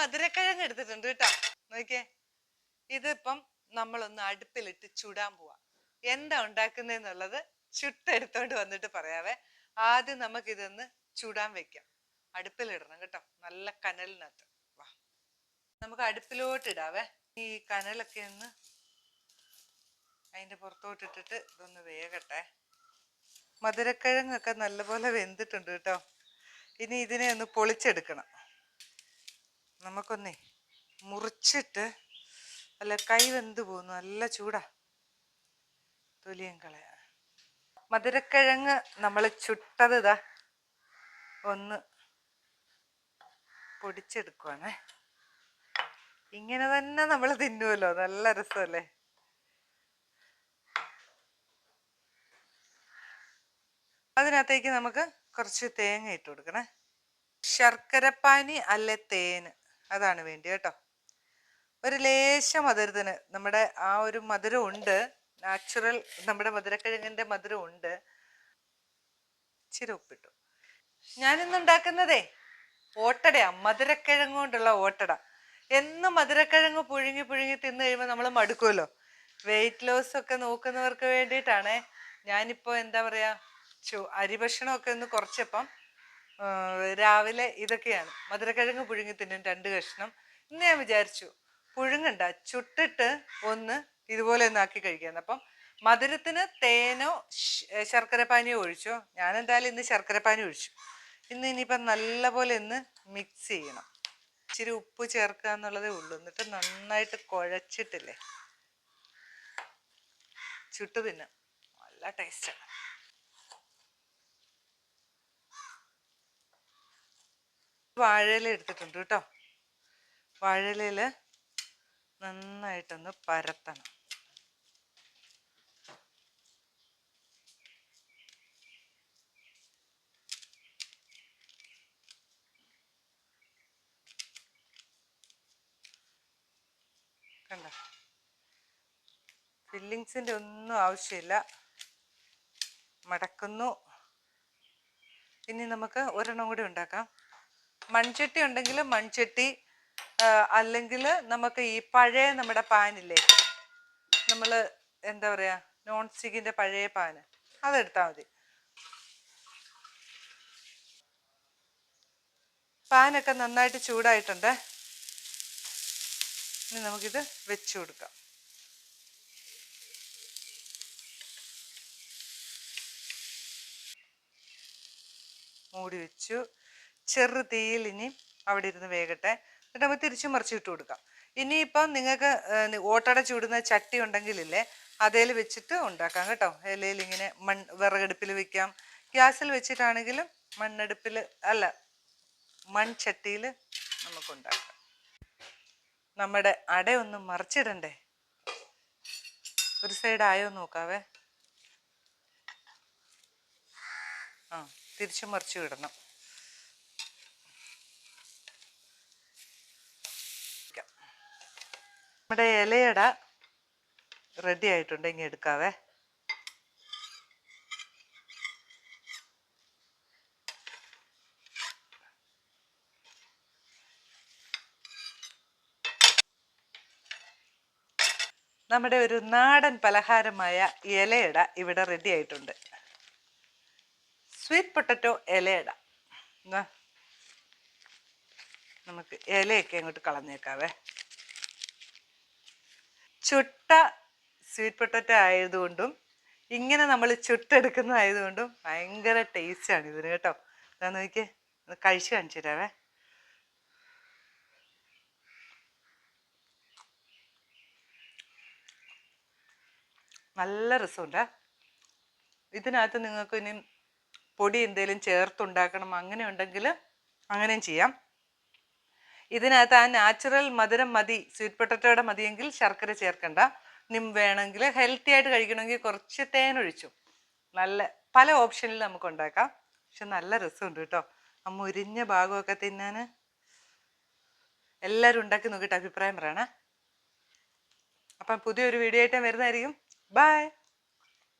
മധുരക്കിഴങ്ങ് എടുത്തിട്ടുണ്ട് കേട്ടോ. നോക്കിയേ. ഇതിപ്പം നമ്മളൊന്ന് അടുപ്പിലിട്ട് ചുടാൻ പോവാ. എന്താ ഉണ്ടാക്കുന്നതെന്നുള്ളത് ചുട്ടെടുത്തോണ്ട് വന്നിട്ട് പറയാവേ. ആദ്യം നമുക്ക് ഇതൊന്ന് ചുടാൻ വെക്കാം. അടുപ്പിലിടണം കേട്ടോ. നല്ല കനലിനകത്ത്. വാ. നമുക്ക് അടുപ്പിലോട്ട് ഇടാവേ ഈ കനലൊക്കെ ഒന്ന് അതിന്റെ പുറത്തോട്ട് ഇട്ടിട്ട് ഇതൊന്ന് വേകട്ടെ. മധുരക്കിഴങ്ങൊക്കെ നല്ലപോലെ വെന്തിട്ടുണ്ട് കേട്ടോ. ഇനി ഇതിനെ ഒന്ന് പൊളിച്ചെടുക്കണം. നമുക്കൊന്നേ മുറിച്ചിട്ട് അല്ല കൈ വെന്ത് പോകുന്നു നല്ല ചൂടാ. തൊലിയും കളയാ മധുരക്കിഴങ്ങ് നമ്മൾ ചുട്ടത് ഇതാ ഒന്ന് പൊടിച്ചെടുക്കുവാണേ. ഇങ്ങനെ തന്നെ നമ്മൾ തിന്നുമല്ലോ നല്ല രസമല്ലേ? അതിനകത്തേക്ക് നമുക്ക് കുറച്ച് തേങ്ങ ഇട്ട് കൊടുക്കണേ. ശർക്കരപ്പാനി അല്ലെ തേന്? അതാണ് വേണ്ടി കേട്ടോ. ഒരു ലേശ മധുരത്തിന് നമ്മുടെ ആ ഒരു മധുരം ഉണ്ട്. നാച്ചുറൽ നമ്മുടെ മധുരക്കിഴങ്ങിന്റെ മധുരം ഉണ്ട്. ഇച്ചിരി ഉപ്പിട്ടു. ഞാനിന്ന് ഉണ്ടാക്കുന്നതേ ഓട്ടടയാ. മധുരക്കിഴങ്ങ് കൊണ്ടുള്ള ഓട്ടട. എന്നും മധുരക്കിഴങ്ങ് പുഴുങ്ങി പുഴുങ്ങി തിന്നു കഴിയുമ്പോൾ നമ്മൾ മടുക്കുമല്ലോ വെയിറ്റ് ലോസ് ഒക്കെ നോക്കുന്നവർക്ക് വേണ്ടിയിട്ടാണേ. ഞാനിപ്പോൾ എന്താ പറയാ ചു അരി ഭക്ഷണമൊക്കെ ഒന്ന് കുറച്ചപ്പം രാവിലെ ഇതൊക്കെയാണ്. മധുരക്കിഴങ്ങ് പുഴുങ്ങി തിന്നും രണ്ട് കഷ്ണം. ഇന്ന് ഞാൻ വിചാരിച്ചു പുഴുങ്ങണ്ട ചുട്ടിട്ട് ഒന്ന് ഇതുപോലെ ഒന്ന് ആക്കി കഴിക്കാന്ന്. അപ്പം മധുരത്തിന് തേനോ ശർക്കര പാനിയോ ശർക്കരപ്പാനിയോ ഒഴിച്ചോ? ഞാൻ എന്തായാലും ഇന്ന് ശർക്കരപ്പാനി ഒഴിച്ചു. ഇന്ന് ഇനിയിപ്പം നല്ലപോലെ ഇന്ന് മിക്സ് ചെയ്യണം. ഇച്ചിരി ഉപ്പ് ചേർക്കുക എന്നുള്ളതേ ഉള്ളൂ. എന്നിട്ട് നന്നായിട്ട് കുഴച്ചിട്ടില്ലേ? ചുട്ടു തിന്നാം. നല്ല ടേസ്റ്റാണ് വാഴയില എടുത്തിട്ടുണ്ട് കേട്ടോ. വാഴയിലയിൽ നന്നായിട്ടൊന്ന് പരത്തണം. കണ്ട? ഫില്ലിങ്സിന്റെ ഒന്നും ആവശ്യമില്ല. മടക്കുന്നു. ഇനി നമുക്ക് ഒരെണ്ണം കൂടി ഉണ്ടാക്കാം. മൺചട്ടി ഉണ്ടെങ്കിൽ മൺചട്ടി അല്ലെങ്കിൽ നമുക്ക് ഈ പഴയ നമ്മുടെ പാനില്ലേ? നമ്മൾ എന്താ പറയുക നോൺ സ്റ്റിക്കിന്റെ പഴയ പാന്. അതെടുത്താൽ മതി. പാനൊക്കെ നന്നായിട്ട് ചൂടായിട്ടുണ്ട്. ഇനി നമുക്കിത് വെച്ചു കൊടുക്കാം. മൂടി വെച്ചു. ചെറു തീയിൽ ഇനി അവിടെ ഇരുന്ന് വേകട്ടെ. എന്നിട്ട് നമുക്ക് തിരിച്ചു മറിച്ചിട്ട് കൊടുക്കാം. ഇനിയിപ്പം നിങ്ങൾക്ക് ഓട്ടട ചൂടുന്ന ചട്ടി ഉണ്ടെങ്കിലില്ലേ അതേൽ വെച്ചിട്ട് ഉണ്ടാക്കാം കേട്ടോ. ഇലയിൽ ഇങ്ങനെ മൺ വിറകടുപ്പിൽ വെക്കാം. ഗ്യാസിൽ വെച്ചിട്ടാണെങ്കിലും മണ്ണടുപ്പിൽ അല്ല മൺചട്ടിയിൽ നമുക്ക് ഉണ്ടാക്കാം. നമ്മുടെ അടയൊന്നും മറിച്ചിടണ്ടേ? ഒരു സൈഡ് ആയോ നോക്കാവേ. ആ തിരിച്ചു മറിച്ചു വിടണം. നമ്മുടെ ഇലയട റെഡി ആയിട്ടുണ്ട്. ഇങ്ങനെ എടുക്കാവേ. നമ്മുടെ ഒരു നാടൻ പലഹാരമായ ഇലയട ഇവിടെ റെഡി ആയിട്ടുണ്ട്. സ്വീറ്റ് പൊട്ടറ്റോ ഇലയട. നമുക്ക് ഇലയൊക്കെ അങ്ങോട്ട് കളഞ്ഞേക്കാവേ. ചുട്ട സ്വീറ്റ് പൊട്ടറ്റോ ആയതുകൊണ്ടും ഇങ്ങനെ നമ്മൾ ചുട്ടെടുക്കുന്നതായതുകൊണ്ടും ഭയങ്കര ആണ് ഇതിന് കേട്ടോ. ഇതാ നോക്കിയേ ഒന്ന് കഴിച്ച് കാണിച്ചു തരാവേ. നല്ല രസമുണ്ട്. ഇതിനകത്ത് നിങ്ങൾക്ക് ഇനി പൊടി എന്തെങ്കിലും ചേർത്തുണ്ടാക്കണം അങ്ങനെ ഉണ്ടെങ്കിൽ അങ്ങനെയും ചെയ്യാം. ഇതിനകത്ത് ആ നാച്ചുറൽ മധുരം മതി സ്വീറ്റ് പൊട്ടറ്റോയുടെ മതിയെങ്കിൽ ശർക്കര ചേർക്കണ്ട. നിം വേണമെങ്കിൽ ഹെൽത്തി ആയിട്ട് കഴിക്കണമെങ്കിൽ കുറച്ച് തേൻ ഒഴിച്ചു. നല്ല പല ഓപ്ഷനിൽ നമുക്ക് ഉണ്ടാക്കാം. പക്ഷെ നല്ല രസമുണ്ട് കേട്ടോ. ആ മുരിഞ്ഞ ഭാഗമൊക്കെ തിന്നാൻ. എല്ലാവരും ഉണ്ടാക്കി നോക്കിയിട്ട് അഭിപ്രായം പറയണേ. അപ്പം പുതിയൊരു വീഡിയോ ആയിട്ട് വരുന്നതായിരിക്കും. ബൈ